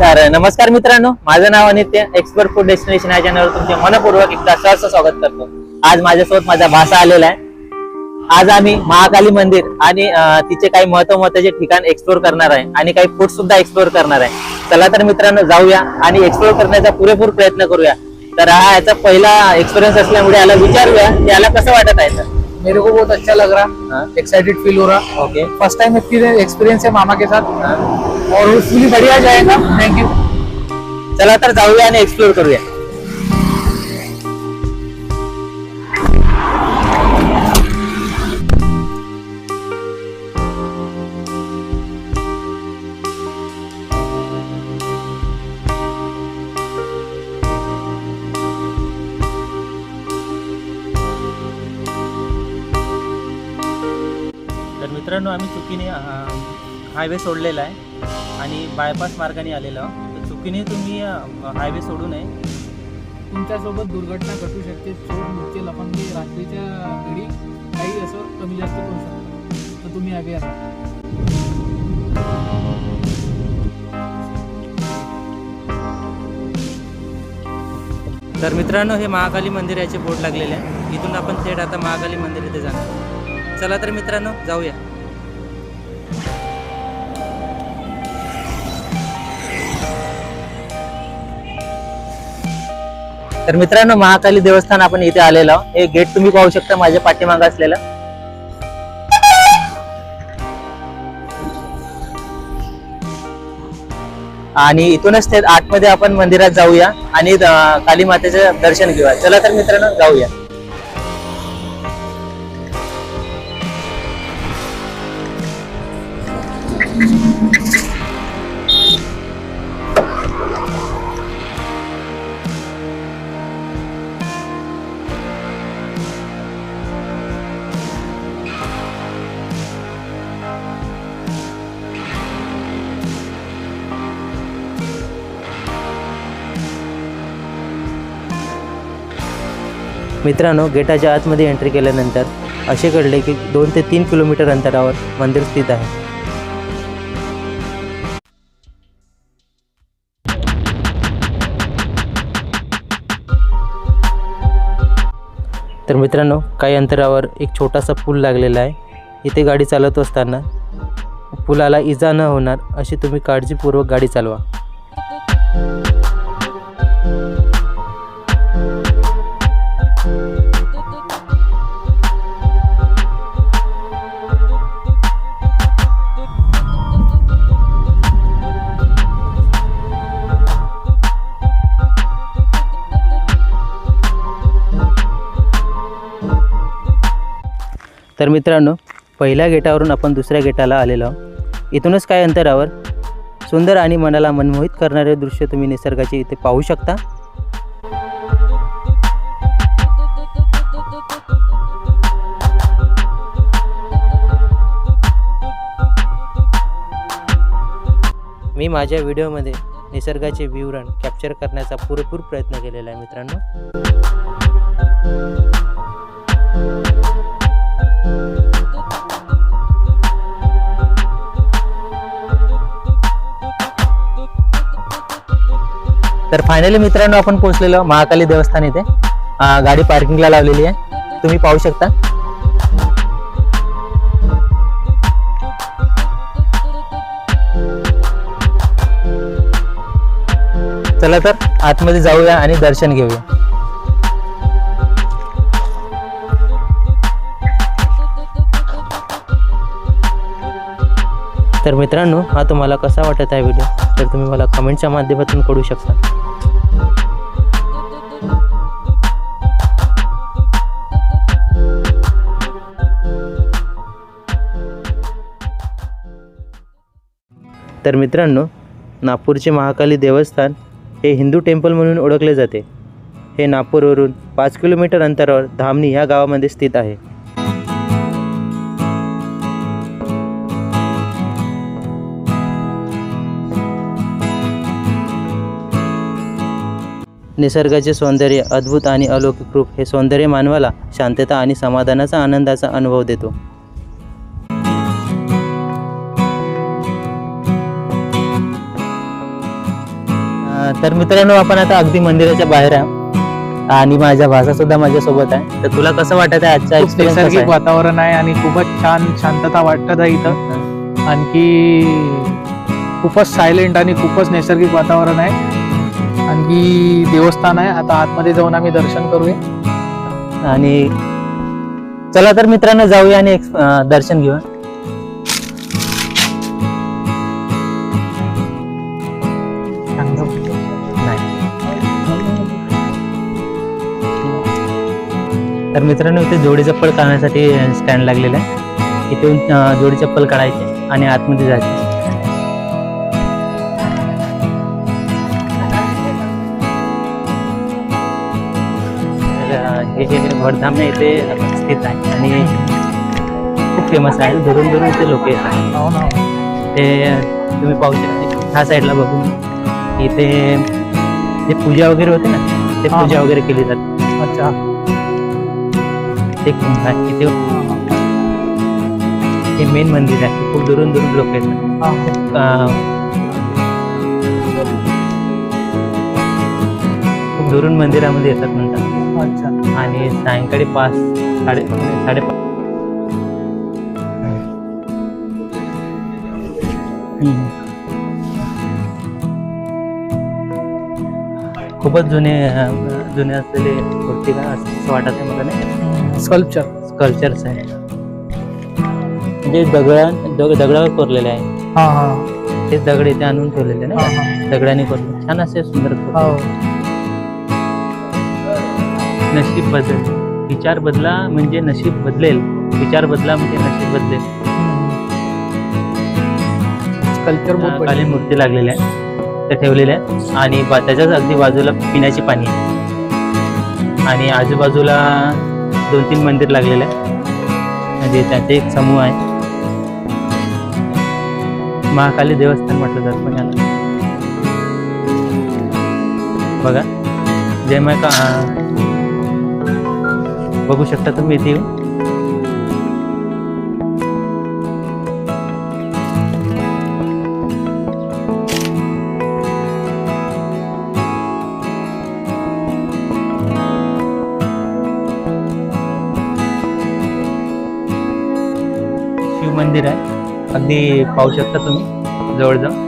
तर नमस्कार मित्रांनो. माझं नाव अनित्य एक्सपर्ट फूड डेस्टिनेशन या चॅनलवर तुमचे मनपूर्वक एकदा सहर्ष स्वागत करतो. आज माझ्यासोबत माझा भाषा आलेला आहे. आज आम्ही महाकाली मंदिर आणि तिचे काही महत्त्व महत्त्वाचे ठिकाण एक्सप्लोर करणार आहे आणि काही फूड सुद्धा एक्सप्लोर करणार आहे. चला तर मित्रांनो जाऊया आणि एक्सप्लोर करण्याचा पुरेपूर प्रयत्न करूया. तर हा याचा पहिला एक्सपिरियन्स असल्यामुळे याला विचारूया की याला कसं वाटत आहे तर. मेरे को बहुत अच्छा लग रहा। एक्साइटेड फील हो रहा. ओके फर्स्ट टाइम एक्सपीरियंस है मामा के साथ. और फुली बढ़िया जाएगा। थैंक यू चला तर जाऊया आणि एक्सप्लोर करूया. तर मित्रांनो आम्ही चुकीने हायवे सोडलेला आहे. आणि बायपास मार्गाने आलेलो. तर चुकीने तुम्ही हायवे सोडू नये. तुमच्यासोबत दुर्घटना घटू शकते चोर मुच्चे लपंगे रात्रीच्या वेळी काही असं कमी जास्त करू शकतो तर तुम्ही आगे या. तर मित्रांनो हे महाकाली मंदिर याचे बोर्ड लागलेले आहे. इथून आपण थेट आता महाकाली मंदिर इथे जाणार. चला तर मित्रांनो जाऊया. तर मित्रांनो महाकाली देवस्थान आपण इथे आलेलो हे गेट तुम्ही पाहू शकता माझ्या पाठीमाग असलेलं. आणि इथूनच ते आतमध्ये आपण मंदिरात जाऊया आणि काली मातेचं दर्शन घेऊया. चला तर मित्रांनो जाऊया. मित्रांनो गेटाच्या आतमध्ये एंट्री केल्यानंतर असे कळले की दोन ते तीन किलोमीटर अंतरावर मंदिर स्थित आहे. तर मित्रांनो काही अंतरावर एक छोटासा पूल लागलेला आहे. इथे गाडी चालवत असताना पुलाला इजा न होणार अशी तुम्ही काळजीपूर्वक गाडी चालवा. तर मित्रांनो पहिल्या गेटावरून आपण दुसऱ्या गेटाला आलेलो आहोत. इथूनच काय अंतरावर सुंदर आणि मनाला मनमोहित करणारे दृश्य तुम्ही निसर्गाचे इथे पाहू शकता. मी माझ्या व्हिडिओमध्ये निसर्गाचे विवरण कॅप्चर करण्याचा पुरेपूर प्रयत्न केलेला आहे मित्रांनो. तर फायनली मित्रांनो आपण पोहोचलेलो महाकाली देवस्थान इथे. गाडी पार्किंगला लावलेली आहे. तुम्ही पाहू शकता. चला तर आतमध्ये जाऊया आणि दर्शन घेऊया. तर मित्रांनो हा तुम्हाला कसा वाटत आहे व्हिडिओ तर तुम्ही मला कमेंटच्या माध्यमातून कळू शकता. तर मित्रांनो नागपूरचे महाकाली देवस्थान हे हिंदू टेम्पल म्हणून ओळखले जाते. हे नागपूरवरून पाच किलोमीटर अंतरावर धामणी ह्या गावामध्ये स्थित आहे. निसर्गाचे सौंदर्य अद्भुत आणि अलौकिक रूप हे सौंदर्य मानवाला शांतता आणि समाधानाचा आनंदाचा अनुभव देतो. तर मित्रांनो आपण आता अगदी मंदिराच्या बाहेर आहे आणि माझ्या भाषा सुद्धा माझ्या सोबत आहे. तर तुला कसं वाटत आहे आजचा एक्सपिरियन्स नैसर्गिक वातावरण आहे आणि खूपच छान शांतता वाटत आहे इथं. आणखी खूपच सायलेंट आणि खूपच नैसर्गिक वातावरण आहे. आणखी देवस्थान आहे. आता आतमध्ये जाऊन आम्ही दर्शन करूया. आणि चला तर मित्रांनो जाऊया आणि एक्स- अं, दर्शन घेऊया. तर मित्रांनो इथे जोडी चप्पल काढण्यासाठी स्टँड लागलेला आहे. इथून जोडी चप्पल काढायचे आणि आतमध्ये जायचे. हे जे वडधाम आहे इथे स्थित आहे आणि खूप फेमस आहे. दुरून दुरून इथे लोक येतात. हो ना ते तुम्ही पाहू शकता ह्या साईडला बघून. इथे जे पूजा वगैरे होते ना ते. पूजा वगैरे केली जाते. अच्छा. ते कुंभ आहे? इथे हे मेन मंदिर आहे. खूप दुरून दुरून लोक येतात खूप दुरून मंदिरामध्ये येतात म्हणतात. अच्छा. आणि सायंकाळी पाच साडे साडेपाच. खूपच जुने जुने असलेले मूर्ती का असं वाटत आहे मला नाही. स्कल्पचर स्कल्चर्स आहे. म्हणजे दगडा दग- दगडावर कोरलेले आहे. हा हा. ते दगड इथे आणून ठेवलेले हा, ना? हा. दगडाने कोरले. छान असे सुंदर कोरले. हो. नशीब बदल विचार बदला म्हणजे नशीब बदलेल. विचार बदला म्हणजे नशीब बदलेल. स्कल्पचर बहुत अं, बढिया खाली मूर्ती लागलेल्या आहे ते ठेवलेल्या आहे आणि बा- त्याच्याच अगदी बाजूला पिण्याची पाणी आहे. आणि आजूबाजूला दोन तीन मंदिर लागलेले आहे म्हणजे त्याचे एक समूह आहे. महाकाली देवस्थान म्हटलं जात पण याला. बघा. जय मा का बघू शकता तुम्ही इथे येऊन. मंदिर आहे. अगदी पाहू शकता तुम्ही जवळजवळ.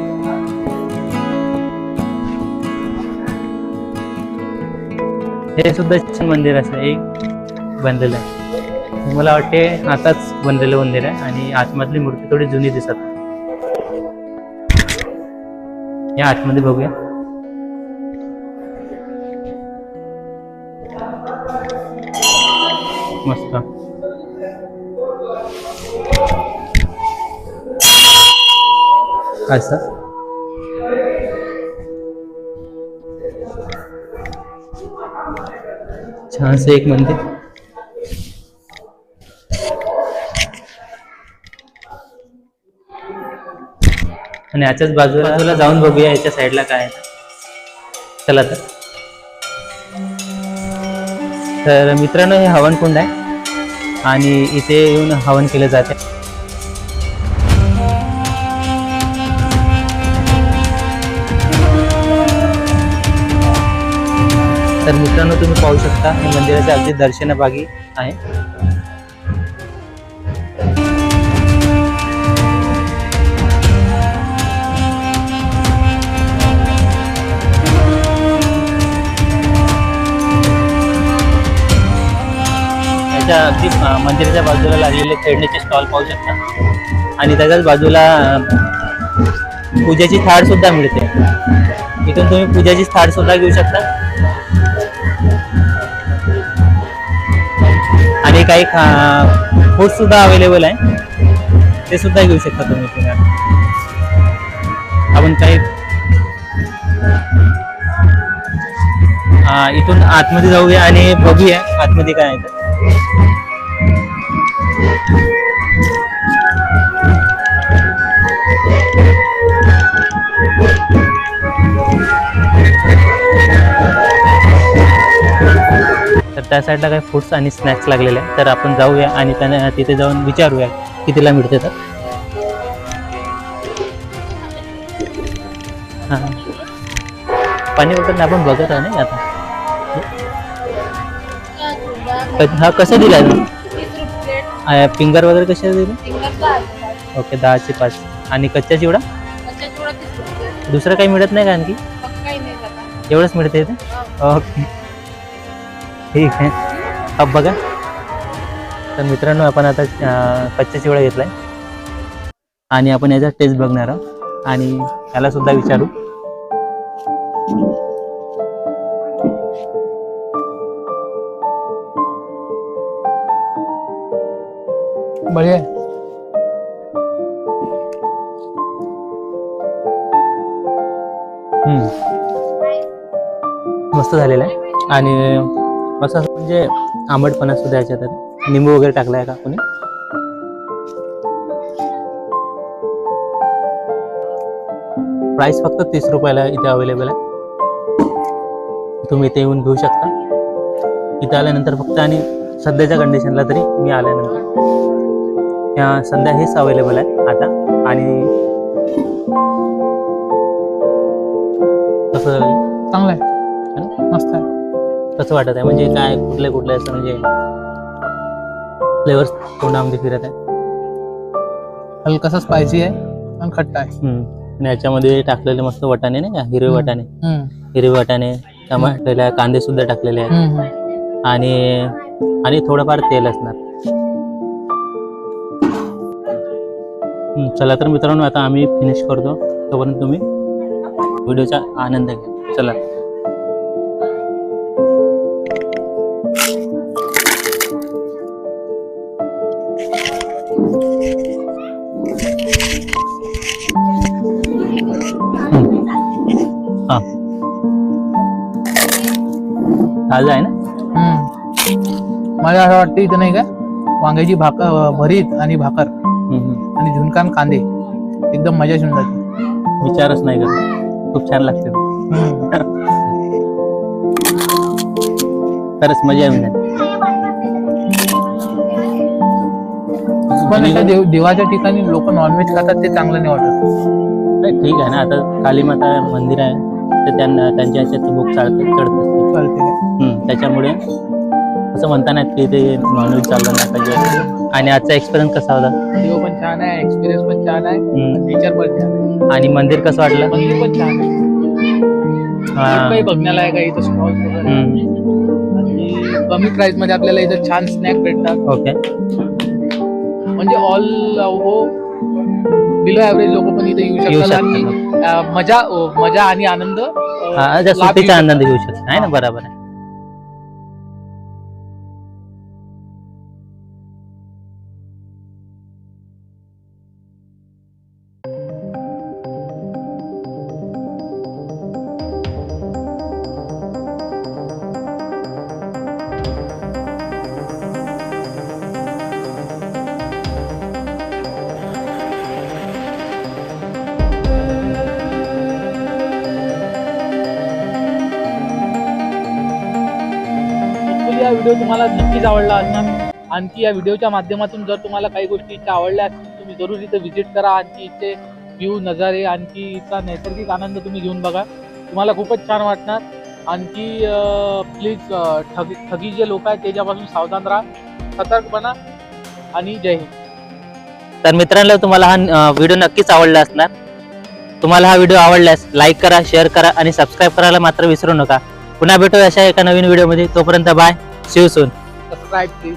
हे सुद्धा छान मंदिर असं एक बनलेलं आहे. मला वाटते आताच बनलेलं मंदिर आहे आणि आतमधली मूर्ती थोडी जुनी दिसत या आतमध्ये बघूया. मस्त. असं छानसं एक मंदिर. आणि याच्याच बाजूला तुला जाऊन बघूया याच्या साईडला काय आहे. चला तर. तर मित्रांनो हे हवन कुंड आहे. आणि इथे येऊन हवन केलं जाते. तर मित्रांनो तुम्ही पाहू शकता हे मंदिराच्या अगदी दर्शनभागी आहे. त्याच्या अगदी मंदिराच्या बाजूला लागलेले खेळण्याचे स्टॉल पाहू शकता. आणि त्याच्याच बाजूला पूजेची थाळ सुद्धा मिळते. इथून तुम्ही पूजेची थाळ सुद्धा घेऊ शकता. काही फूड सुद्धा अवेलेबल आहे. ते सुद्धा घेऊ शकता तुम्ही पुण्यात. आपण काही इथून आतमध्ये जाऊया आणि बघूया आतमध्ये काय आहे तर त्या साईडला काही फूड्स आणि स्नॅक्स लागलेले आहे तर आपण जाऊया आणि त्यांना तिथे जाऊन विचारूया कितीला मिळते तर. हां. पाणी बॉटल आपण बघत आहे ना आता हा कसं दिला फिंगर वगैरे कशा दिले? ओके दहाचे पाच. आणि कच्चा चिवडा? दुसरं काही मिळत नाही का आणखी? एवढंच मिळते इथे ओके. ठीक आहे. अब बघा. तर मित्रांनो आपण आता कच्चा चिवडा घेतलाय. आणि आपण याचा टेस्ट बघणार आहोत. आणि त्याला सुद्धा विचारू. बढिया आहे. हम्म. मस्त झालेलं आहे. आणि असं म्हणजे आंबटपणा सुद्धा याच्यात. निंबू वगैरे टाकलाय का कोणी? प्राइस फक्त तीस रुपयाला इथे अवेलेबल आहे. तुम्ही इथे येऊन घेऊ शकता. इथे आल्यानंतर फक्त आणि सध्याच्या कंडिशनला तरी मी आल्यानंतर. या सध्या हेच अवेलेबल आहे आता. आणि कसं चांगलं आहे. मस्त आहे. कसं वाटत आहे? म्हणजे काय कुठले कुठले असं म्हणजे फ्लेवर्स तोंडामध्ये फिरत आहे? हलकासा स्पायसी आहे आणि खट्टा आहे. हम्म. आणि याच्यामध्ये टाकलेले मस्त वटाणे नाही का? हिरवे हम्म. वटाणे. हम्म. हिरवे वटाणे टमाटेला कांदे सुद्धा टाकलेले आहेत. हम्म, हम्म. आणि आणि थोडंफार तेल असणार. चला तर मित्रांनो आता आम्ही फिनिश करतो. तोपर्यंत तुम्ही व्हिडिओचा आनंद घ्या. चला. हा. ताजा आहे ना? हम्म. मला असं वाटतं इथं नाही का? वांग्याची भाकर भरीत आणि भाकर हम्म, हम्म. आणि झुणकान कांदे. एकदम मजा येऊन जाते. विचारच नाही करत. खूप छान लागते. हम्म. खरंच मजा येऊन जाते. पण अशा देव देवाच्या ठिकाणी लोक नॉनव्हेज खातात ते चांगलं नाही वाटत. नाही ठीक आहे ना. आता कालीमाता मंदिर आहे. तर त्यांना त्यांच्या ह्याच्यात भूक चालत चढत असते. चालते. हम्म, त्याच्यामुळे असं म्हणता की ते नॉनव्हेज चाललं नाही पाहिजे. आणि आजचा एक्सपिरियन्स कसा होता? देव पण छान आहे एक्सपिरियन्स पण छान आहे. हम्म, नेचर पण छान आहे. आणि मंदिर कसं वाटलं? मंदिर पण छान आहे. खूप हा. काही बघण्यालायक आहे इथं स्टॉल हम्म, आणि कमी प्राइसमध्ये आपल्याला इथं छान स्नॅक भेटतात. ओके. म्हणजे ऑल हो बिलो ऍव्हरेज लोक पण इथे येऊ येऊ शकतात. आणि अं, मजा मजा आणि आनंद अं, हा, लाभ सुट्टीचा घेऊ आनंद. घेऊ शकता आहे ना? बरोबर आहे. व्हिडिओ तुम्हाला नक्कीच आवडला असणार. आणखी या व्हिडिओच्या माध्यमातून जर तुम्हाला काही गोष्टी इथे आवडल्या असतील तुम्ही जरूर इथे व्हिजिट करा. आणखी इथे व्ह्यू नजारे आणखी इथला नैसर्गिक आनंद तुम्ही घेऊन बघा. तुम्हाला खूपच छान वाटणार. आणखी प्लीज ठगी ठगी जे लोक आहेत त्याच्यापासून सावधान राहा. सतर्क बना आणि जय हिंद. तर मित्रांनो तुम्हाला हा व्हिडिओ नक्कीच आवडला असणार. तुम्हाला हा व्हिडिओ आवडल्यास लाईक करा शेअर करा आणि सबस्क्राईब करायला मात्र विसरू नका. पुन्हा भेटू अशा एका नवीन व्हिडिओमध्ये तोपर्यंत bye see you soon subscribe please